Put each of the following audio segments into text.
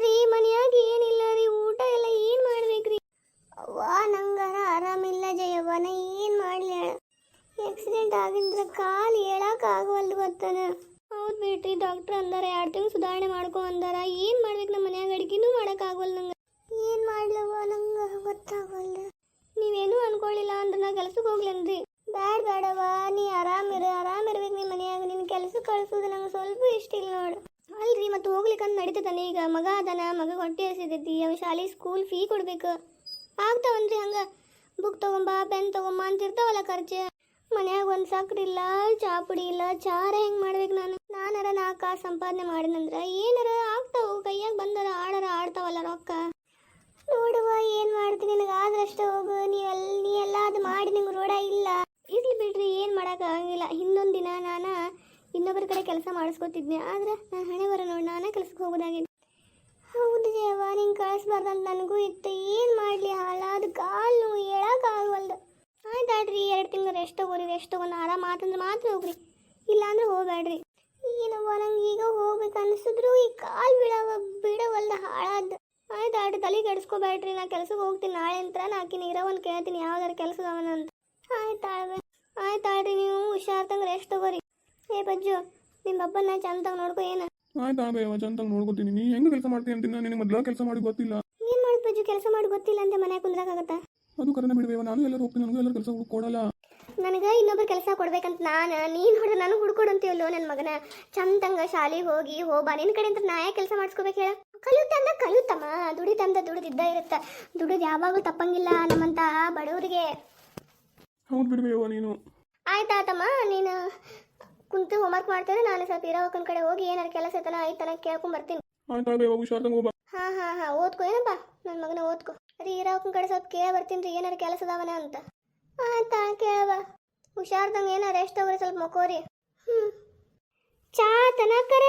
ರೀ ಮನ್ಯಾಗ ಏನಿಲ್ಲ ರೀ ಊಟ ಎಲ್ಲ ಏನು ಮಾಡ್ಬೇಕ್ರಿ? ಅವ್ವ ನಂಗಾರ ಆರಾಮಿಲ್ಲ ಜಯವ್ವ ನಾ ಏನು ಮಾಡಲಿ ಆಕ್ಸಿಡೆಂಟ್ ಆಗಿದ್ರೆ ಕಾಲು ಹೇಳಕ್ ಆಗವಲ್ದು ಗೊತ್ತನ? ಹೌದು ಬಿಟ್ರಿ ಡಾಕ್ಟ್ರ್ ಅಂದಾರ ಎರಡು ತಿಂಗಳು ಸುಧಾರಣೆ ಮಾಡ್ಕೊ ಅಂದಾರ. ಏನು ಮಾಡ್ಬೇಕು ನಮ್ಮ ಮನ್ಯಾಗ? ಅಡ್ಗಿನೂ ಮಾಡಕ್ ಆಗವಲ್ ನಂಗೆ. ಏನು ಮಾಡ್ಲವ್ವ ನಂಗೆ ಗೊತ್ತಾಗವಲ್ದು. ನೀವೇನು ಅನ್ಕೊಳ್ಳಿಲ್ಲ ಅಂದ್ರೆ ನಾ ಕೆಲ್ಸಕ್ಕೆ ಹೋಗ್ಲೇನ್ರಿ. ಬ್ಯಾಡ ಬೇಡವ್ವ ನೀ ಆರಾಮ ಇರೋ ಆರಾಮ ಆರಾಮಿರ್ಬೇಕು ನಿಮ್ಮ ಮನೆಯಾಗ. ನಿನ್ನ ಕೆಲಸ ಕಳ್ಸೋದು ನಂಗೆ ಸ್ವಲ್ಪ ಇಷ್ಟ ಇಲ್ಲ ನೋಡು. ಅಲ್ರಿ ಮತ್ತೆ ಹೋಗ್ಲಿಕ್ಕಂತ ನಡೀತದಲ್ಲ ಈಗ. ಮಗ ಅದನ, ಮಗ ಹೊಟ್ಟೆ ಹಸಿದೈತಿ ಅವ ಶಾಲೆ ಸ್ಕೂಲ್ ಫೀ ಕೊಡ್ಬೇಕು. ಆಗ್ತಾವನ್ರಿ ಹಂಗ. ಬುಕ್ ತಗೊಂಬಾ ಪೆನ್ ತಗೊಂಬಾ ಅಂತ ಇರ್ತಾವಲ್ಲ ಖರ್ಚು. ಮನ್ಯಾಗ ಒಂದು ಸಕ್ರೆ ಇಲ್ಲ, ಚಾ ಪುಡಿ ಇಲ್ಲ, ಚಾರ ಹೆಂಗ್ ಮಾಡ್ಬೇಕು ನಾನು? ನಾನಾರ ನಾಲ್ಕು ಸಂಪಾದನೆ ಮಾಡಿದಂದ್ರ ಏನಾರ ಆಗ್ತಾವು. ಕೈಯಾಗ ಬಂದರ ಆಡರ ಆಡ್ತಾವಲ್ಲ ರೊಕ್ಕ. ನೋಡುವ, ಏನು ಮಾಡ್ತೀನಿ ನಿನಗೆ? ಆದ್ರಷ್ಟೇ ಹೋಗು. ನೀವೆಲ್ಲ ನೀ ಎಲ್ಲ ಅದು ಮಾಡಿ ನಿಂಗೆ ರೋಡ ಇಲ್ಲ. ಇರ್ಲಿ ಬಿಡ್ರಿ, ಏನು ಮಾಡೋಕ್ಕಾಗಂಗಿಲ್ಲ ಹಿಂದೊಂದು ದಿನ ನಾನು ಇನ್ನೊಬ್ಬರ ಕಡೆ ಕೆಲಸ ಮಾಡಿಸ್ಕೊತಿದ್ದೆ ಆದ್ರೆ ನಾನು ಹಣೆ ಬರ ನೋಡಿ ನಾನೇ ಕೆಲಸಕ್ಕೆ ಹೋಗೋದಾಗಿದೆ ಹೌದು ದೇವ ನಿಂಗೆ ಕಳಿಸ್ಬಾರ್ದಂತ ನನಗೂ ಇತ್ತು. ಏನು ಮಾಡಲಿ ಹಾಳಾದ ಕಾಲು ಹೇಳೋಕ್ಕಾಗವಲ್ದು ಆಯ್ತಾಡ್ರಿ, ಎರಡು ತಿಂಗಳು ರೆಸ್ಟ್ ತಗೋರಿ ರೆಸ್ಟ್ ತಗೊಂಡು ಆರಾಮ ಆತಂದ್ರೆ ಮಾತ್ರ ಹೋಗ್ರಿ. ಇಲ್ಲಾಂದ್ರೆ ಹೋಗ್ಬೇಡ್ರಿ. ಏನವ್ವ, ನಂಗೆ ಈಗ ಹೋಗ್ಬೇಕು ಅನಿಸಿದ್ರು ಈ ಕಾಲು ಬಿಡವ ಬಿಡವಲ್ದ ಹಾಳಾದ. ಆಯ್ತಾಡ್ರಿ, ತಲೆ ಕೆಡಿಸ್ಕೋಬೇಡ್ರಿ, ನಾ ಕೆಲ್ಸಕ್ಕೆ ಹೋಗ್ತೀನಿ. ನಾಳೆ ಅಂತ ನಾಕಿನ ಇರೋವನ್ ಕೇಳ್ತೀನಿ, ಯಾವ್ದಾರು ಕೆಲಸದವನ ಅಂತ ಆಯ್ತು ಆಳ್ರಿ ನೀವು ಹುಷಾರ್ತಂಗೆ ರೆಸ್ಟ್ ತಗೋರಿ. ಏ ಬಜ್ಜು ನಿಮ್ಮ ಅಪ್ಪನ ಚಂದಾಗ ನೋಡ್ಕೊ ಏನ? ಆಯ್ತಾ ಬೇವ ಚಂದಾಗ ನೋಡ್ಕೋತೀನಿ. ನೀ ಹೆಂಗೆ ಕೆಲಸ ಮಾಡ್ತೀನಿ ಅಂತೀನಿ ನಿನಗೆ ಮೊದಲ ಕೆಲಸ ಮಾಡಿ ಗೊತ್ತಿಲ್ಲ. ಏನ್ ಮಾಡಿ ಬಜ್ಜು ಕೆಲಸ ಮಾಡಿ ಗೊತ್ತಿಲ್ಲ ಅಂತ ಮನೆ ಕುಂದ್ರಾಗತ್ತಾ ಅದು ಕರೆನ ಬಿಡುವೆ ನಾನು ಎಲ್ಲರೂ ಹೋಗ್ತೀನಿ ನನಗೂ ಎಲ್ಲರೂ ಕೆಲಸ ಕೊಡಲ್ಲ. ನನಗೆ ಇನ್ನೊಬ್ರು ಕೆಲಸ ಕೊಡ್ಬೇಕಂತ ನಾನು. ನೀನು ಹೊಡೆದು ನಾನು ಹುಡ್ಕೊಡು ಅಂತೀವಲ್ಲೋ ನನ್ನ ಮಗನ? ಚಂದಂಗ ಶಾಲೆಗೆ ಹೋಗಿ ಹೋಬಾ. ನಿನ್ನ ಕಡೆ ಅಂತ ನಾ ಯಾಕೆ ಕೆಲಸ ಮಾಡಿಸ್ಕೋಬೇಕು ಹೇಳ? ಕಲಿಯುತ್ತಂದ ಕಲಿಯುತ್ತಮ್ಮ. ದುಡಿತಂದ ದುಡಿದಿದ್ದ ಇರುತ್ತೆ. ದುಡಿದು ಯಾವಾಗಲೂ ತಪ್ಪಂಗಿಲ್ಲ ನಮ್ಮಂತ ಬಡವರಿಗೆ. ಹೌದು ಬಿಡ್ಬೇವ ನೀನು. ಆಯ್ತಾತಮ್ಮ ನೀನು ಕುಂತು ಹೋಮ್ವರ್ಕ್ ಮಾಡ್ತಾರೆ ನಾನು ಸ್ವಲ್ಪ ಇರೋಕನ ಕಡೆ ಹೋಗಿ ಏನಾರು ಕೆಲಸ ಐತನ ಐತನ ಕೇಳ್ಕೊಂಡ್ ಬರ್ತೀನಿ. ಆಯ್ತು ಆಗ ಹುಷಾರ್ದಂಗೆ ಹೋಗ ಹಾ ಹಾ ಹಾ ಓದ್ಕೋ ಏನಪ್ಪ? ನನ್ನ ಮಗನ ಓದ್ಕೋ. ರೀ ಇರೋಕನ ಕಡೆ ಸ್ವಲ್ಪ ಕೇಳ ಬರ್ತೀನಿ ರೀ ಏನಾರು ಕೆಲಸ ಅದಾವನ ಅಂತ. ಆಯ್ತಾ ಕೇಳವ ಹುಷಾರ್ದಂಗೆ ಏನಾರು ರೆಸ್ಟ್ ತಗೋರಿ ಸ್ವಲ್ಪ ಮಕ್ಕೋರಿ. ಹ್ಞೂ ಚಾ ತನಕರೆ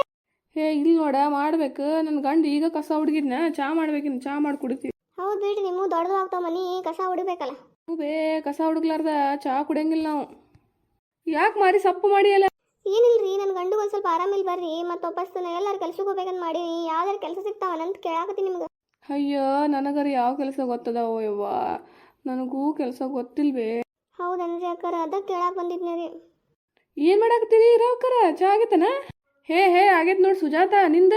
ಹೇ ಇಲ್ಲಿ ನೋಡ ಮಾಡ್ಬೇಕು. ನನ್ನ ಗಂಡ ಈಗ ಕಸ ಹುಡುಗಿದ್ನ ಚಾ ಮಾಡ್ಬೇಕಿನ್ ಚಾ ಮಾಡಿ ಕುಡಿತೀವಿ. ಹೌದು ಬಿಡ್ರಿ ನಿಮ್ಮ ದೊಡ್ಡದು ಆಗ್ತಾವ ಮನಿ ಕಸ ಹೊಡಿಬೇಕಲ್ಲ. ಬೇ ಕಸ ಹುಡುಗ್ಲಾರ್ದ ಚಾ ಕುಡಿಯಂಗಿಲ್ಲ ನಾವು. ಯಾಕೆ ಮಾರಿ ಸಪ್ಪು ಮಾಡಿ ಅಲ್ಲ ಏನಿಲ್ರಿ ನನ್ನ ಗಂಡು ಒಂದು ಸ್ವಲ್ಪ ಆರಾಮಿಲ್ಲ ಬರ್ರಿ ಮತ್ತೆ ವಾಪಸ್ ಎಲ್ಲಾರು ಕೆಲ್ಸಕ್ಕೆ ಹೋಗ್ಬೇಕಂತ ಮಾಡಿ ಯಾವ್ದಾರು ಕೆಲಸ ಸಿಗ್ತಾವನಂತ ಕೇಳಾಕತ್ತೀನಿ ನಿಮ್ಗೆ. ಅಯ್ಯೋ ನನಗರ ಯಾವ ಕೆಲಸ ಗೊತ್ತದಾವೋ ಯವ್ವ? ನನಗೂ ಕೆಲಸ ಗೊತ್ತಿಲ್ವೇ? ಹೌದನ್ರಿ ಅಕ್ಕರ ಅದ ಕೇಳಾಕ್ ಬಂದಿದ್ನಿ ರೀ. ಏನು ಮಾಡಾಕತ್ತೀರಿ ರಾವ್ಕರ ಚಾ ಆಗೈತನ? ಹೇ ಹೇ ಆಗೈತ್ ನೋಡಿ ಸುಜಾತ ನಿಂದ?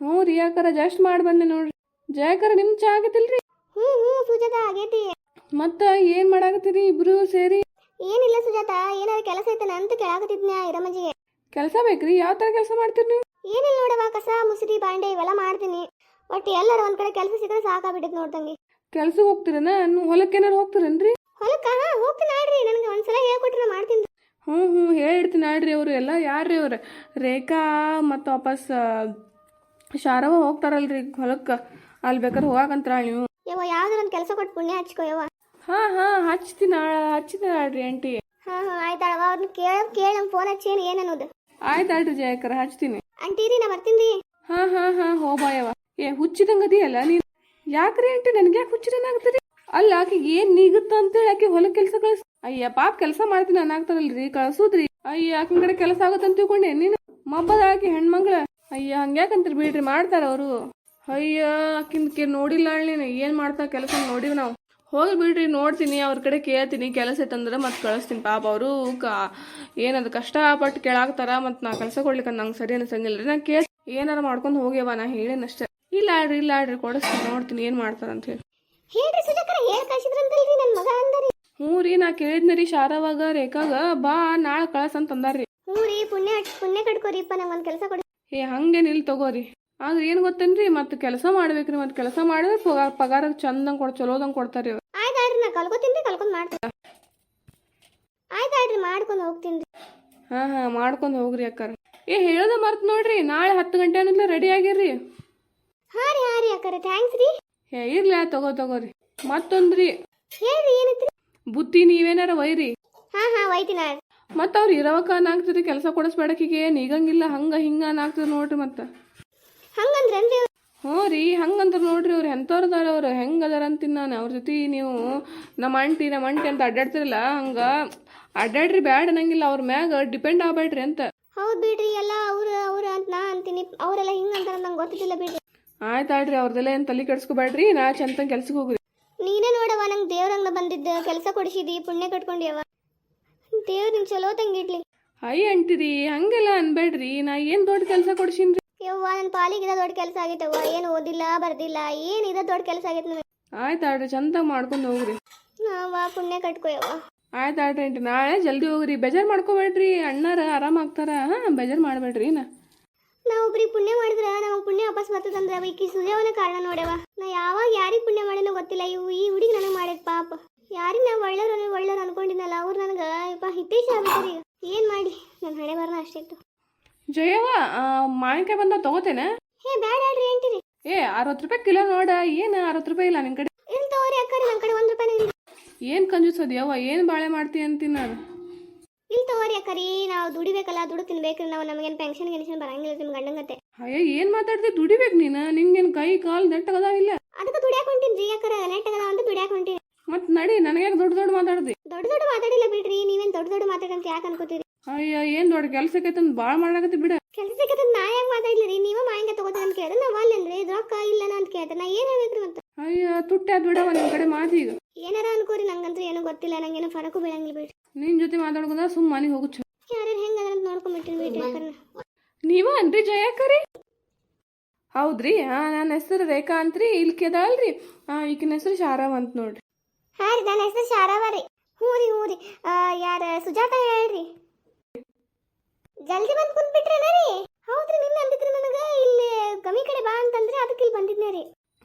ಹ್ಞೂ ರೀ ಅಕ್ಕರ ಜಸ್ಟ್ ಮಾಡಿ ಬಂದೆ ನೋಡ್ರಿ. ಜಯಕರ ನಿಮ್ ಚಾ ಆಗೈತಿಲ್ರಿ? ಹ್ಞೂ ಹ್ಞೂ ಸುಜಾತ ಆಗೈತಿ. ಮತ್ತ ಏನ್ ಮಾಡಾಕತ್ತೀರಿ ಇಬ್ರು ಸೇರಿ? ಏನಿಲ್ಲ ಸುಜಾತ ಏನಾದ್ರು ಕೆಲಸ ಐತನ ಅಂತ ಕೇಳಾಕತ್ತಿದ್ನ್ಯ ಇರಮಜ್ಜಿಗೆ ಕೆಲಸ ಬೇಕ್ರಿ? ಯಾವ ತರ ಕೆಲಸ ಮಾಡ್ತೀರಿ ನೀವು? ಏನಿಲ್ಲ ನೋಡವ ಕಸ ಮುಸುರಿ ಬಾಂಡೆ ಇವೆಲ್ಲ ಮಾಡ್ತೀನಿ. ಒಟ್ಟು ಎಲ್ಲರೂ ಒಂದ್ ಕಡೆ ಕೆಲಸ ಸಿಕ್ಕರೆ ಸಾಕಾಗ್ಬಿಟ್ಟೈತೆ ನೋಡ್ದಂಗೆ ಕೆಲ್ಸಕ್ಕೆ ಹೋಗ್ತೀರನ? ಹೊಲಕ್ಕೆ ಏನಾರು ಹೋಗ್ತೀರೇನ್ರಿ? ಹೊಲಕ್ಕ? ಹಾ ಹೋಗ್ತೀನಿ ಆಡ್ರಿ ನನಗೆ ಒಂದ್ಸಲ ಹೇಳ್ಕೊಟ್ರೆ ಮಾಡ್ತೀನಿ. ಹ್ಞೂ ಹ್ಞೂ ಹೇಳಿಡ್ತೀನಿ ಆಡ್ರಿ ಅವರು. ಎಲ್ಲ ಯಾರ್ರಿ ಅವ್ರು? ರೇಖಾ ಮತ್ತು ವಾಪಸ್ ಶಾರವ ಹೋಗ್ತಾರಲ್ರಿ ಹೊಲಕ್ಕೆ. ಅಲ್ಲಿ ಬೇಕಾದ್ರೆ ಹೋಗಂತ್ರ ನೀವು. ಯವ್ವ ಯಾವ್ದಾರ ಒಂದು ಕೆಲಸ ಕೊಟ್ಟು ಪುಣ್ಯ ಹಚ್ಕೋ ಯವ್ವ. ಹಾಂ ಹಾ ಹಚ್ತೀನಿ ಹಚ್ತೀನಿ ಆಡ್ರಿ ಆಂಟಿ. ಹಾ ಹಾ ಆಯ್ತಾಳವ ಅವ್ರನ್ನ ಕೇಳ ಕೇಳ ಫೋನ್ ಹಚ್ಚಿ ಏನು ಏನು ಅನ್ನೋದು ಆಯ್ತು ಆಡ್ರಿ ಜಯಕರ ಹಚ್ತೀನಿ. ಆಂಟಿ ರೀ ನಾ ಬರ್ತೀನಿ ಹಾ ಹಾ ಹಾಂ ಹೋಬಾಯವ ಏ ಹುಚ್ಚಿದಂಗದಿಯಲ್ಲ ನೀನ್ ನೀನು? ಯಾಕ್ರಿ ಆಂಟಿ ನನಗೆ ಯಾಕೆ ಹುಚ್ಚಿದಂಗಾಗ್ತೀರಿ ಅಲ್ಲ ಆಕೆಗೆ ಏನ್ ನೀಗುತ್ತ ಅಂತೇಳಿ ಆಕೆ ಹೊಲ ಕೆಲಸ ಕಳಿಸ್ ಅಯ್ಯ ಪಾಪ ಕೆಲಸ ಮಾಡ್ತೀನಿ ಅನ್ನಾಗ್ತಾರಲ್ರಿ ಕಳ್ಸುದ್ರಿ. ಅಯ್ಯ ಆಕಿನ ಕಡೆ ಕೆಲಸ ಆಗತ್ತಂತ ತಿಳ್ಕೊಂಡೆ. ನೀನು ಮಬ್ಬದ ಆಕಿ ಹೆಣ್ಮಂಗಳ. ಅಯ್ಯ ಹಂಗ್ಯಾಕಂತೀರಿ ಬಿಡ್ರಿ ಮಾಡ್ತಾರ ಅವರು. ಅಯ್ಯ ಆಕಿನ ಕೇ ನೋಡಿಲ್ಲ ನೀನು ಏನು ಮಾಡ್ತಾ ಕೆಲಸ ನೋಡಿವ್ ನಾವು. ಹೋಗಿ ಬಿಡ್ರಿ ನೋಡ್ತೀನಿ ಅವ್ರ ಕಡೆ ಕೇಳ್ತೀನಿ ಕೆಲಸ ಇತ್ತಂದ್ರೆ ಮತ್ತೆ ಕಳಿಸ್ತೀನಿ. ಪಾಪ ಅವರು ಕಾ ಏನದು ಕಷ್ಟಪಟ್ಟು ಕೇಳಾಕ್ತಾರ ಮತ್ತು ನಾ ಕೆಲಸ ಕೊಡ್ಲಿಕ್ಕೆ ನಂಗೆ ಸರಿ ಅನ್ಸಂಗಿಲ್ಲ ರೀ ನಾ ಕೇಳ್ ಏನಾರ ಮಾಡ್ಕೊಂಡು ಹೋಗ್ಯವ ನಾ ಹೇಳೇನಷ್ಟೇ ಇಲ್ಲ ಆಡ್ರಿ ಇಲ್ಲ ಆಡ್ರಿ ಕೊಡಿಸ್ತೀನಿ ನೋಡ್ತೀನಿ ಏನು ಮಾಡ್ತಾರಂತ ಹೇಳಿ. ಹೇಳ್ರಿ ಸುಜಾಕರ ಹೇಳಿ ಕಳ್ಸಿದ್ರಂತಲ್ರಿ ನನ್ನ ಮಗ ಅಂದರಿ. ಹ್ಞೂ ರೀ ನಾ ಕೇಳಿದ್ನಿ ರೀ ಶಾರವಾಗ ರೇಖಾಗ. ಬಾ ನಾಳೆ ಕಳ್ಸ ಅಂತ ಅಂದಾರ್ರಿ ಹ್ಞೂ ರೀ ಪುಣ್ಯ ಪುಣ್ಯ ಕಟ್ಕೋರಿಪ್ಪ ನಂಗೆ ಒಂದು ಕೆಲಸ ಕೊಡಿ. ಏ ಹಂಗೇನಿಲ್ಲ ತಗೋರಿ. ಆದ್ರೆ ಏನು ಗೊತ್ತೇನ್ರಿ? ಮತ್ತೆ ಕೆಲಸ ಮಾಡ್ಬೇಕ್ರಿ ಮತ್ತೆ ಕೆಲಸ ಮಾಡಿದ್ರೆ ಪಗಾರ ಪಗಾರ ಚಂದಂಗೆ ಕೊಡ್ ಚಲೋದಂಗೆ ಕೊಡ್ತಾರೆ ಆಯ್ತು ಆಡ್ರಿ ನಾ ಕಲ್ಕೊತೀನಿ ಕಲ್ಕೊಂಡು ಮಾಡ್ತೀನಿ. ಆಯ್ತು ಆಡ್ರಿ ಮಾಡ್ಕೊಂಡು ಹೋಗ್ತೀನಿ. ಹಾ ಹಾಂ ಹಾಂ ಮಾಡ್ಕೊಂಡು ಹೋಗ್ರಿ ಅಕ್ಕಾರ. ಏ ಹೇಳೋದ ಮರ್ತ್ ನೋಡ್ರಿ ನಾಳೆ ಹತ್ತು ಗಂಟೆ ಅನ್ನೋದ್ಲೆ ರೆಡಿ ಆಗಿರ್ರಿ. ಹಾಂ ರೀ ಹಾಂ ರೀ ಅಕ್ಕಾರ ಥ್ಯಾಂಕ್ಸ್ ರೀ. ಏ ಇರ್ಲಿ ತಗೋ ತಗೋರಿ ಮತ್ತೊಂದ್ರಿ? ಹೇಳ್ರಿ ಏನೈತ್ರಿ? ಬುತ್ತಿ ನೀವೇನಾರ ಒಯ್ರಿ? ಹಾಂ ಹಾ ಒಯ್ತೀನಿ ಆಡ್ರಿ ಮತ್ತೆ ಅವ್ರು ಇರೋವಕ್ಕ ಅನ್ನಾಗ್ತದ್ರಿ ಕೆಲಸ ಏನ್ ಈಗಂಗಿಲ್ಲ ಹಂಗ ಹಿಂಗ ಅನ್ನಾಗ್ತದ ನೋಡ್ರಿ ಮತ್ತೆ. ಹಂಗಂದ್ರೇನ್ರಿ ಅವ್ರು? ಹ್ಞೂ ರೀ ಹಂಗಂದ್ರೆ ನೋಡ್ರಿ ಅವ್ರು ಎಂಥವ್ರದಾರ ಅವ್ರು ಹೆಂಗೆ ಅದಾರ ಅಂತೀನಿ ನಾನು. ಅವ್ರ ಜೊತೆ ನೀವು ನಮ್ಮ ಅಂಟಿ ನಮ್ಮ ಅಂಟಿ ಅಂತ ಅಡ್ಡಾಡ್ತಿರಲ್ಲ ಹಂಗೆ ಅಡ್ಡಾಡ್ರಿ ಬ್ಯಾಡ ಅನ್ನಂಗಿಲ್ಲ ಅವ್ರ ಮ್ಯಾಗ ಡಿಪೆಂಡ್ ಆಗ್ಬೇಡ್ರಿ ಅಂತ. ಹೌದು ಬಿಡ್ರಿ ಎಲ್ಲ ಅವ್ರು ಅವ್ರು ಅಂತ ನಾ ಅಂತೀನಿ. ಅವರೆಲ್ಲ ಹಿಂಗೆ ಅಂತಾರ ನಂಗೆ ಗೊತ್ತಿಲ್ಲ ಬಿಡ್ರಿ. ಆಡ್ರಿ ಅವ್ರದೆಲ್ಲ ಏನು ತಲೆ ಕೆಡ್ಸ್ಕೊಬೇಡ್ರಿ ನಾ ಚಂದ ಕೆಲ್ಸಕ್ಕೆ ಹೋಗ್ರಿ. ನೀನೇ ನೋಡವ ನಂಗೆ ದೇವ್ರಂಗ ಬಂದಿದ್ದ ಕೆಲಸ ಕೊಡಿಸಿದಿ ಪುಣ್ಯ ಕಟ್ಕೊಂಡ್ಯವ ದೇವ್ರ ನಿಂಗೆ ಚಲೋ ತಂಗಿಡ್ಲಿ ಅಯ್ಯ ಅಂಟಿರಿ ಹಂಗೆಲ್ಲ ಅನ್ಬೇಡ್ರಿ ನಾ ಏನು ದೊಡ್ಡ ಕೆಲಸ ಕೊಡ್ಸೀನ್ರಿ? ಯವ್ವ ನನ್ನ ಪಾಲಿಗೆ ದೊಡ್ಡ ಕೆಲಸ ಆಗೈತವ್ವ ಏನು ಓದಿಲ್ಲ ಬರ್ದಿಲ್ಲ ಏನು ಇದ ದೊಡ್ಡ ಕೆಲಸ ಆಗೈತೆ ನನಗೆ. ಆಡ್ರಿ ಚಂದ ಮಾಡ್ಕೊಂಡು ಹೋಗ್ರಿ. ನಾವ ಪುಣ್ಯ ಕಟ್ಕೊಯವ್ವ ಆಡ್ರಿ ಅಂಟಿ ನಾಳೆ ಜಲ್ದಿ ಹೋಗ್ರಿ. ಬೇಜಾರು ಮಾಡ್ಕೋಬೇಡ್ರಿ ಅಣ್ಣಾರ ಆರಾಮಾಗ್ತಾರ ಹಾಂ ಬೇಜಾರು ಮಾಡಬೇಡ್ರಿ ನಾ ನಾವು ಒಬ್ರಿಗೆ ಪುಣ್ಯ ಮಾಡಿದ್ರೆ ನಮಗೆ ಪುಣ್ಯ ವಾಪಸ್ ಬರ್ತದಂದ್ರ ಈಕಿ ಸುಜಯವನ ಕಾರಣ ನೋಡ್ಯವ ನಾ ಯಾವಾಗ ಯಾರಿಗೆ ಪುಣ್ಯ ಮಾಡೇನೋ ಗೊತ್ತಿಲ್ಲ. ಇವು ಈ ಹುಡುಗಿ ನನಗೆ ಮಾಡಿದ ಪಾಪ. ಯಾರಿಗೆ ನಾ ಒಳ್ಳೆಯವ್ರು ಒಳ್ಳೆಯವ್ರು ಅನ್ಕೊಂಡಿದ್ನಲ್ಲ ಅವ್ರು ನನಗೆ ಯಪ್ಪ ಹಿತೇಶ ಆಗ್ಬಿಟ್ರಿ ಏನು ಮಾಡಿ? ನನ್ನ ಹಣೆ ಬರನ ಅಷ್ಟೇ ಇತ್ತು ಜಯವ್ವ ಮಾವಿನಕಾಯಿ ಬಂದ ತಗೋತೇನೆ. ಹೇ ಬ್ಯಾಡ ಆಡ್ರಿ ಅಂತೀರಿ ಏ ಅರವತ್ತು ರೂಪಾಯಿ ಕಿಲೋ ನೋಡ ಏನು ಅರವತ್ತು ರೂಪಾಯಿ ಇಲ್ಲ ನಿನ್ ಕಡೆ? ಏನು ತಗೋರಿ ಅಕ್ಕರಿ ನನ್ನ ಕಡೆ ಒಂದು ರೂಪಾಯಿ ಇಲ್ಲ. ಏನು ಕಂಜೂಸದ ಯವ್ವ ಏನು ಬಾಳೆ ಮಾಡ್ತಿ ಅಂತೀನಿ ನಾನು? ಇಲ್ಲಿ ತಗೋರಿ ಅಕ್ಕರಿ ನಾವು ದುಡಿಬೇಕಲ್ಲ ದುಡ್ಡು ತಿನ್ಬೇಕ್ರಿ ನಾವು ನಮಗೇನು ಪೆನ್ಷನ್ ಗೆನ್ಷನ್ ಬರಂಗಿಲ್ಲ ನಿಮ್ಮ ಗಂಡಂಗತ್ತೆ ಅಯ್ಯ ಏನು ಮಾತಾಡ್ತಿ ದುಡಿಬೇಕು ನೀನು? ನಿಂಗೇನು ಕೈ ಕಾಲು ನೆಟ್ಟಗದಾವಿಲ್ಲ ಅದಕ್ಕೆ ದುಡಿಯಾಕ ಹೊಂಟೀನಿ ರೀ ಅಕ್ಕರ ನೆಟ್ಟಗದ ಅಂತ ದುಡಿಯಾಕ ಹೊಂಟೀನಿ. ಮತ್ತೆ ನಡಿ ನನಗೆ ದೊಡ್ಡ ದೊಡ್ಡ ಮಾತಾಡ್ದಿ? ದೊಡ್ಡ ದೊಡ್ಡ ಮಾತಾಡಿಲ್ಲ ಬಿಡ್ರಿ ನೀವೇನು ದೊಡ್ಡ ದೊಡ್ಡ ಮಾತಾಡಂತ ಯಾಕೆ ಅನ್ಕೋತೀರಿ? ಅಯ್ಯ ಏನು ದೊಡ್ಡ ಕೆಲಸಕ್ಕೆ ಅಂತ ಭಾಳ ಮಾಡಾಕತ್ತಿ ಬಿಡ. ಕೆಲ್ಸಕ್ಕೆ ನಾ ಹೆಂಗೆ ಮಾತಾಡ್ಲಿ ರೀ? ನೀವು ಮಾಯಂಗ ತಗೋತೀನಿ ಅಂತ ಕೇಳಿದ್ರೆ ನಾವು ಅಲ್ಲಿ ಅಂದ್ರೆ ಇದು ರೊಕ್ಕ ಇಲ್ಲ ಅಂತ ಕೇಳ್ತಾರೆ ನಾ ಏನು ಹೇಳ್ಬೇಕ್ರಿ ಅಂತ ಅಯ್ಯ ತುಟ್ಟ ಬಿಡವ ನಿನ್ನ ಕಡೆ ಮಾತು ಈಗ. ಏನಾರ ಅನ್ಕೋರಿ ನಂಗಂತೂ ಏನು ಗೊತ್ತಿಲ್ಲ ನಂಗೇನು ಫರಕು ಬೀಳಂಗಿಲ್ಲ ಬಿಡ್ರಿ. ನಿನ್ ಜೊತೆ ಮಾತಾಡ್ಕೊಂಡ ಸುಮ್ಮನೆ ಮನೆಗೆ ಹೋಗು ಚ ಯಾರ್ಯಾರು ಹೆಂಗ ಅಂತ ನೋಡ್ಕೊಂಡ್ಬಿಟ್ಟಿರಿ ಬಿಡ್ರಿ ನೀವ ಅನ್ರಿ ಜಯಕರಿ? ಹೌದ್ರಿ ಹಾ ನನ್ನ ಹೆಸರು ರೇಖಾ ಅಂತ್ರಿ ಇಲ್ಲಿ ಕೆದಾಳ್ರಿ. ಹಾಂ ಈಕಿನ ಹೆಸರು ಶಾರಾವ ಅಂತ ನೋಡ್ರಿ. ಹಾ ರೀ ನನ್ನ ಹೆಸರು ಶಾರವ ರೀ. ಹ್ಞೂ ರೀ ಹ್ಞೂ ರೀ ಯಾರ ಸುಜಾತ ಹೇಳ್ರಿ? ಜಲ್ದಿ ಬಂದು ಕುಂದ್ಬಿಟ್ರಲ್ಲ ರೀ ಹೌದ್ರಿ ನಿನ್ನೆ ಅಂದಿದ್ರಿ ನನಗೆ ಇಲ್ಲಿ ಗಮಿ ಕಡೆ ಬಾ ಅಂತಂದ್ರೆ ಅದಕ್ಕೆ ಇಲ್ಲಿ ಬಂದಿದ್ನೇ ರೀ.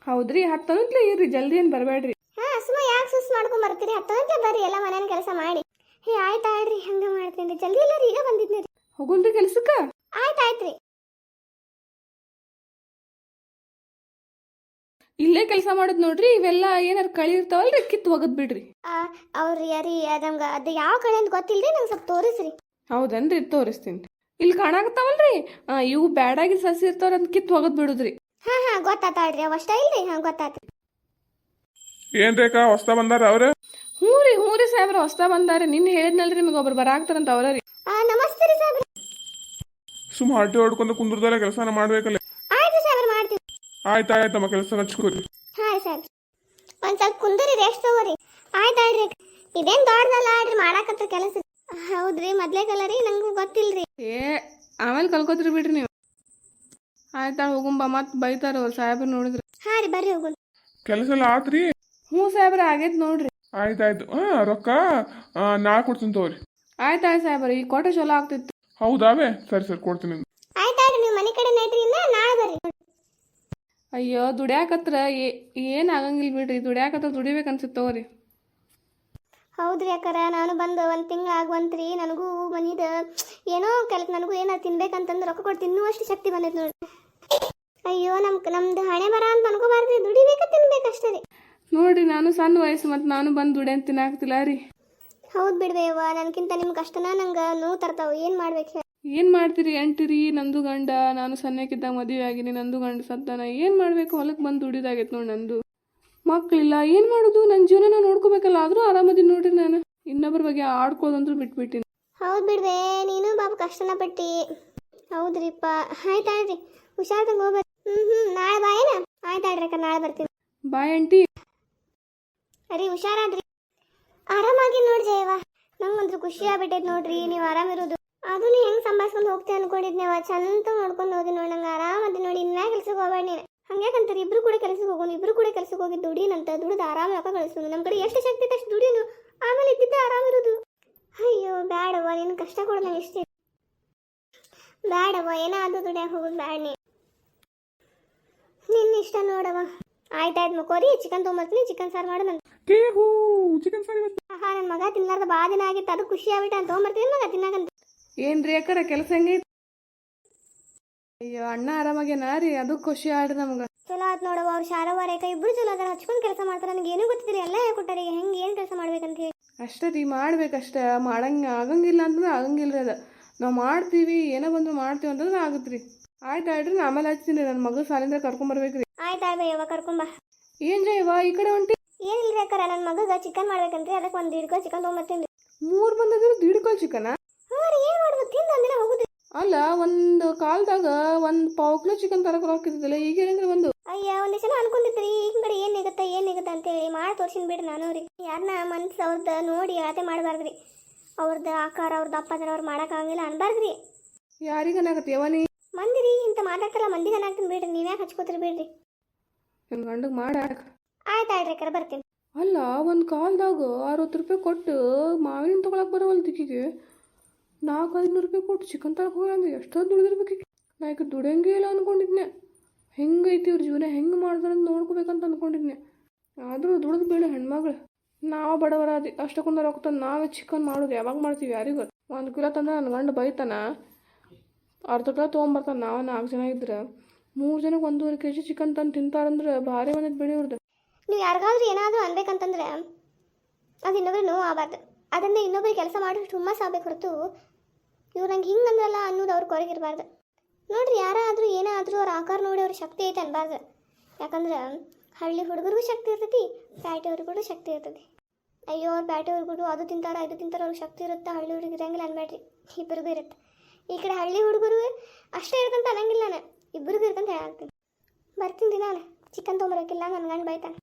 ಹೌದ್ರಿ ಗಂಟ್ಲೆ ಇರ್ರಿ ಜಲ್ದಿ ಏನು ಬರಬೇಡ್ರಿ. ಹಾ ಸುಮ್ಮ ಯಾಕೆ ಸುಸ್ ಮಾಡ್ಕೊಂಡ್ ಬರ್ತೀರಿ? ಹತ್ತೊಂದಕ್ಕೆ ಬರ್ರಿ ಎಲ್ಲ ಮನೇನ ಕೆಲಸ ಮಾಡಿ. ಹೇ ಆಯ್ತು ಆಡ್ರಿ ಹಂಗೆ ಮಾಡ್ತೀನಿ ಜಲ್ದಿ ಇಲ್ಲ ರೀ ಈಗ ಬಂದಿದ್ನೇ ರೀ. ಹೋಗುನ್ರಿ ಕೆಲ್ಸಕ್ಕ. ಆಯ್ತು ಆಯ್ತು ರೀ ಇಲ್ಲೇ ಕೆಲಸ ಮಾಡೋದು ನೋಡ್ರಿ ಇವೆಲ್ಲ ಏನಾರು ಕಳಿ ಇರ್ತಾವಲ್ರಿ ಕಿತ್ತು ಒಗದ್ ಬಿಡ್ರಿ. ಅವ್ರಿ ಯಾರಿ ನಮ್ಗೆ ಅದು ಯಾವ ಕಡೆ ಅಂತ ಗೊತ್ತಿಲ್ರಿ ನಂಗೆ ಸ್ವಲ್ಪ ತೋರಿಸ್ರಿ. ಹೌದನ್ರಿ? ತೋರಿಸ್ತೀನಿ. ಇಲ್ಲಿ ಕಾಣಾಕತ್ತಾವಲ್ರಿ? ಆ, ಇವು ಬ್ಯಾಡಾಗಿ ಸಸಿ ಇರ್ತಾವ್ರ ಅಂತ ಕಿತ್ತು ಒಗದ್ ಬಿಡುದ್ರಿ. ಹಾ ಹಾ ಗೊತ್ತಾತಾಳ್ರಿ. ಅವಷ್ಟ ಇಲ್ರಿ? ಹಾ ಗೊತ್ತಾತ್ರಿ ಏನ್ ರೇಖಾ ಹೊಸ್ತ ಬಂದಾರ ಅವ್ರ? ಹ್ಞೂ ರೀ ಹ್ಞೂ ರೀ ಸಾಹೇಬ್ರ ಹೊಸ್ತ ಬಂದಾರ. ನಿನ್ನ ಹೇಳಿದ್ನಲ್ರಿ ನಿಮಗೆ ಒಬ್ರು ಬರಾಕ್ತಾರಂತ ಅವ್ರ ರೀ. ಆ, ನಮಸ್ತೆ ರೀ ಸಾಹೇಬ್ರ. ಸುಮ್ಮ ಹಟ್ಟಿ ಹೊಡ್ಕೊಂಡು ಕುಂದ್ರದಲ್ಲ ಕೆಲಸನ ಮಾಡ್ಬೇಕಲ್ಲ. ಆಯ್ತು ಸಾಹೇಬ್ರ ಮಾಡ್ತೀವಿ. ಆಯ್ತು ಆಯ್ತಮ್ಮ ಕೆಲಸ ಹಚ್ಕೋರಿ. ಹಾ ರೀ ಒಂದ್ ಸ್ವಲ್ಪ ಕುಂದರಿ ರೆಸ್ಟ್ ತಗೋರಿ. ಆಯ್ತು ಆಡ್ರಿ ಇದೇನ್ ದೊಡ್ಡದಲ್ಲ ಆಡ್ರಿ ಮಾಡಾಕತ್ತ ಕೆಲಸ. ಹೌದ್ರಿ ಮೊದ್ಲೇ ಕಲರಿ ರೀ ನಂಗೆ ಗೊತ್ತಿಲ್ರಿ. ಏ ಆಮೇಲೆ ಕಲ್ಕೋತ್ರಿ ಬಿಡ್ರಿ ನೀವು. ಆಯ್ತಾ ಹೋಗುಂಬ ಮತ್ತೆ ಬೈತಾರ ಅವ್ರು ಸಾಹೇಬ್ರು ನೋಡಿದ್ರೆ. ಹಾ ರೀ ಬರ್ರಿ ಹೋಗೋಣ. ಕೆಲಸ ಎಲ್ಲ ಆತ್ರಿ? ಹ್ಞೂ ಸಾಹೇಬ್ರ ಆಗೈತೆ ನೋಡ್ರಿ. ಆಯ್ತಾಯ್ತು. ಹಾ ರೊಕ್ಕ ನಾ ನಾಳೆ ಕೊಡ್ತೀನಿ ತಗೋರಿ. ಆಯ್ತು ಆಯ್ತು ಸಾಹೇಬ್ರ ಈ ಕೋಟೆ ಚಲೋ ಆಗ್ತಿತ್ತು. ಹೌದಾವೆ ಸರಿ ಸರಿ ಕೊಡ್ತೀನಿ ಆಯ್ತು ಆಡ್ರಿ ನೀವು ಮನೆ ಕಡೆ ನೈಟ್ರಿ ಇನ್ನ ನಾಳೆ ಬರ್ರಿ. ಅಯ್ಯೋ ದುಡ್ಯಾಕತ್ರ ಏನ್ ಆಗಂಗಿಲ್ಲ ಬಿಡ್ರಿ ದುಡ್ಯಾಕತ್ರ ದುಡಿಬೇಕು ಅನ್ಸುತ್ತೆ ತಗೋರಿ. ಹೌದ್ರಿ ಅಕ್ಕಾರ ನಾನು ಬಂದು ಒಂದು ತಿಂಗಳು ಆಗುವಂತ್ರಿ ನನಗೂ ಮನಿದ ಏನೋ ಕೆಲ ನನಗೂ ಏನೋ ತಿನ್ಬೇಕಂತಂದು ರೊಕ್ಕ ಕೊಟ್ಟು ತಿನ್ನುವಷ್ಟು ಶಕ್ತಿ ಬಂದೈತೆ ನೋಡಿ ಅಯ್ಯೋ ನಮ್ ನಮ್ದು ಹಣೆ ಬರ ಅಂತ ಅನ್ಕೋಬಾರ್ದು ದುಡಿಬೇಕ ತಿನ್ಬೇಕಷ್ಟೇ ರೀ. ನೋಡ್ರಿ ನಾನು ಸಣ್ಣ ವಯಸ್ಸು ಮತ್ತು ನಾನು ಬಂದು ಅಂತ ತಿನ್ನಾಕ್ತಿಲ್ಲ ರೀ. ಹೌದು ಬಿಡ್ಬೇವ ನನ್ಕಿಂತ ನಿಮ್ಗೆ ಕಷ್ಟನ ನಂಗೆ ನೋವು ತರ್ತಾವ ಏನು ಮಾಡ್ಬೇಕು ಹೇಳಿ. ಏನು ಮಾಡ್ತೀರಿ ಎಂಟ್ರಿ ನಂದು ಗಂಡ ನಾನು ಸಣ್ಣಕ್ಕಿದ್ದಾಗ ಮದುವೆ ಆಗಿನಿ ನಂದು ಗಂಡ ಸತ್ತಾನ ಏನು ಮಾಡಬೇಕು ಹೊಲಕ್ಕೆ ಬಂದು ದುಡಿದಾಗೈತೆ ನೋಡಿ ನಂದು. ಮಕ್ಕಳಿಲ್ಲ ಏನು ಮಾಡೋದು? ನನ್ನ ಜೀವನ ನೋಡ್ಕೋಬೇಕಲ್ಲ ಆದರೂ ಆರಾಮದಿನ ನೋಡ್ರಿ ನಾನು. ಇನ್ನೊಬ್ಬರ ಬಗ್ಗೆ ಆಡ್ಕೋದಂದ್ರೂ ಬಿಟ್ಬಿಟ್ಟಿನಿ ಹೌದು ಬಿಡ್ದೆ ನೀನು ಬಾಬು ಕಷ್ಟನ ಪಟ್ಟಿ ಹೌದ್ರಿಪ್ಪ ಆಯ್ತಾಳ್ರಿ ಹುಷಾರ್ ಹೋಗ್ಬೇಕು ಹ್ಞೂ ಹ್ಞೂ ನಾಳೆ ಬಾಯೇನ ಆಯ್ತಾಳ್ರಿ ಅಕ್ಕ ನಾಳೆ ಬರ್ತೀನಿ. Bye aunty. ಅರಿ ಹುಷಾರಾದ್ರಿ. ಆರಾಮಾಗಿ ನೋಡಿ ಜಯವ ನಂಗಂತೂ ಖುಷಿ ಆಗ್ಬಿಟ್ಟೈತೆ ನೋಡ್ರಿ ನೀವು ಆರಾಮಿರೋದು. ಇರೋದು ನೀ ಹೆಂಗ್ ಸಂಭಾಳ್ಸ್ಕೊಂಡು ಹೋಗ್ತೇವೆ ಅನ್ಕೊಂಡಿದ್ನೇವ ಚಂದ ನೋಡ್ಕೊಂಡು ಹೋದಿ ನೋಡಿ ನಂಗೆ ಆರಾಮದ ನೋಡಿ ಇನ್ಮ್ಯಾಗ ಕೆಲ್ಸಕ್ಕೆ ಹೋಗ್ಬೇಡ ನೀನು. ಹಂಗ್ಯಾಕಂತಾರೆ? ಇಬ್ರು ಕೂಡ ಕೆಲಸಕ್ಕೆ ಹೋಗೋನು ಇಬ್ರು ಕೂಡ ಕೆಲಸಕ್ಕೆ ಹೋಗಿ ದುಡಿನಂತ ದುಡಿದು ಆರಾಮ ರೊಕ್ಕ ಕಳಿಸೋನು ನಮ್ಮ ಕಡೆ ಎಷ್ಟು ಶಕ್ತಿ ಅಷ್ಟು ದುಡಿಯೋನು. ಆಮೇಲೆ ಇದ್ದಿದ್ದೆ ಆರಾಮಿರೋದು ಅಯ್ಯೋ ಬ್ಯಾಡವ್ವ ನಿನ್ನ ಕಷ್ಟ ಕೊಡೋಣ ಎಷ್ಟೇ ಇಷ್ಟೇ ಬ್ಯಾಡವ್ವ ಏನಾದ್ರು ದುಡಿಯಾಗ ಹೋಗೋದು ಬೇಡ ನೀ. ನಿನ್ನ ಇಷ್ಟ ನೋಡವ್ವ. ಆಯ್ತಾಯ್ತು ಮಕ್ಕೋರಿ ಚಿಕನ್ ತೊಗೊಂಬರ್ತೀನಿ ಚಿಕನ್ ಸಾರು ಮಾಡೋಣ ಚಿಕನ್ ಸಾರು ಆಹಾ ನನ್ನ ಮಗ ತಿನ್ಲಾರ್ದ ಬಾ ದಿನ ಆಗಿತ್ತು ಅದು ಖುಷಿ ಆಗ್ಬಿಟ್ಟು ಅಂತ ತೊಗೊಂಬರ್ತೀನಿ ಮಗ ತಿನ್ನಾಕಂತ. ಏನ್ರಿ ಯಾಕಾರ ಕೆಲಸ ಹೆಂಗೈತಿ? ಅಯ್ಯೋ ಅಣ್ಣ ಆರಾಮಾಗ್ಯಾನ ರೀ? ಅದು ಖುಷಿ ಆಡ್ರಿ ನಮ್ಗೆ. ಚಲೋ ಆತ್ ನೋಡವ ಅವ್ರು ಶಾರವ್ವ ರೇಖಾ ಇಬ್ರು ಚಲೋ ಅದಾರ ಹಚ್ಕೊಂಡ್ ಕೆಲಸ ಮಾಡ್ತಾರೆ. ನನಗೆ ಏನೂ ಗೊತ್ತಿದ್ರಿ ಎಲ್ಲ ಹೇಳ್ಕೊಟ್ಟಾರೆ ಹೆಂಗೆ ಏನು ಕೆಲಸ ಮಾಡ್ಬೇಕಂತ ಹೇಳಿ. ಅಷ್ಟೇ ರೀ ಮಾಡ್ಬೇಕಷ್ಟ. ಮಾಡಂಗ ಆಗಂಗಿಲ್ಲ ಅಂದ್ರೆ ಆಗಂಗಿಲ್ಲ ಅದ. ಅದು ನಾವು ಮಾಡ್ತೀವಿ ಏನೋ ಬಂದ್ರು ಮಾಡ್ತೀವಿ ಅಂತಂದ್ರೆ ಆಗುತ್ತೆ ರೀ. ಆಯ್ತು ಆಯ್ತು ನಾ ಆಮೇಲೆ ಹಚ್ತೀನಿ ರೀ. ನನ್ನ ಮಗ ಸಾಲಿಂದ ಕರ್ಕೊಂಬರ್ಬೇಕು ರೀ. ಆಯ್ತು ಆಯ್ತು ಯವ್ವ ಕರ್ಕೊಂಬ ಏನು ಜಯವಾ ಈ ಕಡೆ ಹೊಂಟಿ ಏನಿಲ್ಲ ರೇಖಾರ ನನ್ನ ಮಗಗ ಚಿಕನ್ ಮಾಡ್ಬೇಕಂತ್ರಿ ಅದಕ್ಕೆ ಒಂದು ಹಿಡ್ಕೊ ಚಿಕನ್ ತೊಗೊಂಬರ್ತೀನಿ ಮೂರು ಬಂದಿದ್ರೆ ದಿಡ್ಕೊಳ್ ಚಿಕನ ಹ್ಞೂ ರೀ ಏನು ಮಾಡ್ಬೇಕು ತಿಂದು ಒಂದಿನ ಹೋಗುದು ಅಲ್ಲ ಒಂದು ಕಾಲದಾಗ ಒಂದು ಪಾವು ಕಿಲೋ ಚಿಕನ್ ತರಕ ಹಾಕಿದ್ದಿಲ್ಲ ಈಗ ಏನಂದ್ರೆ ಒಂದು? ಅಯ್ಯ ಒಂದ್ ಜನ ಅನ್ಕೊಂಡಿದ್ರಿ ಈಗ ಕಡೆ ಏನ್ ನಿಗತ್ತ ಏನ್ ನಿಗತ್ತ ಅಂತೇಳಿ ಮಾಡಿ ತೋರ್ಸಿನ್ ಬಿಡ್ರಿ ನಾನು ಅವ್ರಿಗೆ. ಯಾರನ್ನ ಮನ್ಸು ಅವ್ರದ್ದು ನೋಡಿ ಅಳತೆ ಮಾಡಬಾರ್ದ್ರಿ. ಅವ್ರದ್ದು ಆಕಾರ ಅವ್ರದ್ದು ಅಪ್ಪದ್ರ ಅವ್ರು ಮಾಡೋಕ್ಕಾಗಂಗಿಲ್ಲ ಅನ್ಬಾರ್ದ್ರಿ. ಯಾರಿಗನಾಗತ್ತೆ ಯವ ನೀ ಮಂದಿರಿ ಇಂತ ಮಾತಾಡ್ತಾರಲ್ಲ ಮಂದಿಗೆ ಹಾಕ್ತೀನಿ ಬಿಡ್ರಿ ನೀವ್ಯಾಕೆ ಹಚ್ಕೋತೀರಿ ಬಿಡ್ರಿ. ಗಂಡಗೆ ಮಾಡಾಕ. ಆಯ್ತು ಆಯ್ತು ಕರೆ ಬರ್ತೀನಿ. ಅಲ್ಲ ಒಂದು ಕಾಲದಾಗ ಅರವತ್ತು ರೂಪಾಯಿ ಕೊಟ್ಟು ಮಾವಿನ ತಗೊಳಕ್ ಬರವಲ್ ದಿಕ್ಕಿಗೆ ನಾಲ್ಕು ಐದುನೂರು ರೂಪಾಯಿ ಕೊಟ್ಟು ಚಿಕನ್ ತರಕ್ಕೆ ಅಂದ್ರೆ ಎಷ್ಟೋ ದುಡಿದಿರ್ಬೇಕು. ನಾ ಈಗ ದುಡಿಯಂಗೆ ಇಲ್ಲ ಅಂದ್ಕೊಂಡಿದ್ನೆ ಹೆಂಗೈತಿ ಇವ್ರ ಜೀವನ, ಹೆಂಗೆ ಮಾಡ್ತಾರೆ ಅಂತ ನೋಡ್ಕೋಬೇಕಂತ ಅಂದ್ಕೊಂಡಿದ್ನೆ ಆದರೂ ದುಡಿದು ಬೇಡ ಹೆಣ್ಮಗಳು. ನಾವು ಬಡವರಾದಿ ಅಷ್ಟಕ್ಕೊಂದು ರೊಕ್ಕ ನಾವೇ ಚಿಕನ್ ಮಾಡೋದು. ಯಾವಾಗ ಮಾಡ್ತೀವಿ ಯಾರಿಗೂ? ಒಂದು ಕಿಲೋ ತಂದ್ರೆ ನನ್ನ ಗಂಡು ಬೈತಾನ. ಅರ್ಧ ಕಿಲೋ ತೊಗೊಂಬರ್ತಾನೆ. ನಾವು ನಾಲ್ಕು ಜನ ಇದ್ರೆ ಮೂರು ಜನಕ್ಕೆ ಒಂದೂವರೆ ಕೆ ಜಿ ಚಿಕನ್ ತಂದು ತಿಂತಾರಂದ್ರೆ ಭಾರಿ ಮನೆಗೆ ಬಿಡಿ ಇವ್ರದ್ದು ನೀವು ಯಾರಿಗಾದ್ರೂ ಏನಾದರೂ ಅನ್ಬೇಕಂತಂದ್ರೆ ಅದು ಇನ್ನೊಬ್ರು ನೋವು ಆಗಬಾರ್ದು. ಅದರಿಂದ ಇನ್ನೊಬ್ಬರಿಗೆ ಕೆಲಸ ಮಾಡಿ ಹುಮ್ಮಸ್ ಆಗ್ಬೇಕು ಹೊರತು ಇವ್ರು ನಂಗೆ ಹಿಂಗೆ ಅಂದ್ರಲ್ಲ ಅನ್ನೋದು ಅವ್ರ ಕೊರಗಿರಬಾರ್ದು ನೋಡ್ರಿ ಯಾರಾದರೂ ಏನಾದರೂ ಅವ್ರ ಆಕಾರ ನೋಡಿ ಅವ್ರ ಶಕ್ತಿ ಐತೆ ಅನ್ಬಾರ್ದು. ಯಾಕಂದ್ರೆ ಹಳ್ಳಿ ಹುಡುಗರಿಗೂ ಶಕ್ತಿ ಇರ್ತೈತಿ ಪ್ಯಾಟೆ ಹುಡುಗರು ಶಕ್ತಿ ಇರ್ತೈತಿ. ಅಯ್ಯೋ, ಅವ್ರು ಪ್ಯಾಟೆ ಹುಡುಗರು ಅದು ತಿಂತಾರ, ಇದು ತಿಂತಾರ, ಅವ್ರಿಗೆ ಶಕ್ತಿ ಇರುತ್ತೆ? ಹಳ್ಳಿ ಹುಡುಗರು ಇರಂಗಿಲ್ಲ ಅನ್ಬೇಡ್ರಿ. ಇಬ್ಬರಿಗೂ ಇರುತ್ತೆ. ಈ ಕಡೆ ಹಳ್ಳಿ ಹುಡುಗರು ಅಷ್ಟೇ ಇರ್ತಂತ ಅನ್ನಂಗಿಲ್ಲ ನಾನು. ಇಬ್ಬರಿಗೂ ಇರ್ತಂತ ಹೇಳ್ತೀನಿ ಬರ್ತೀನಿ ದಿನ ಚಿಕನ್ ತೊಗೊಂಬರೋಕ್ಕಿಲ್ಲ ನನ್ನ ಗಂಡು ಬೈತಾನೆ.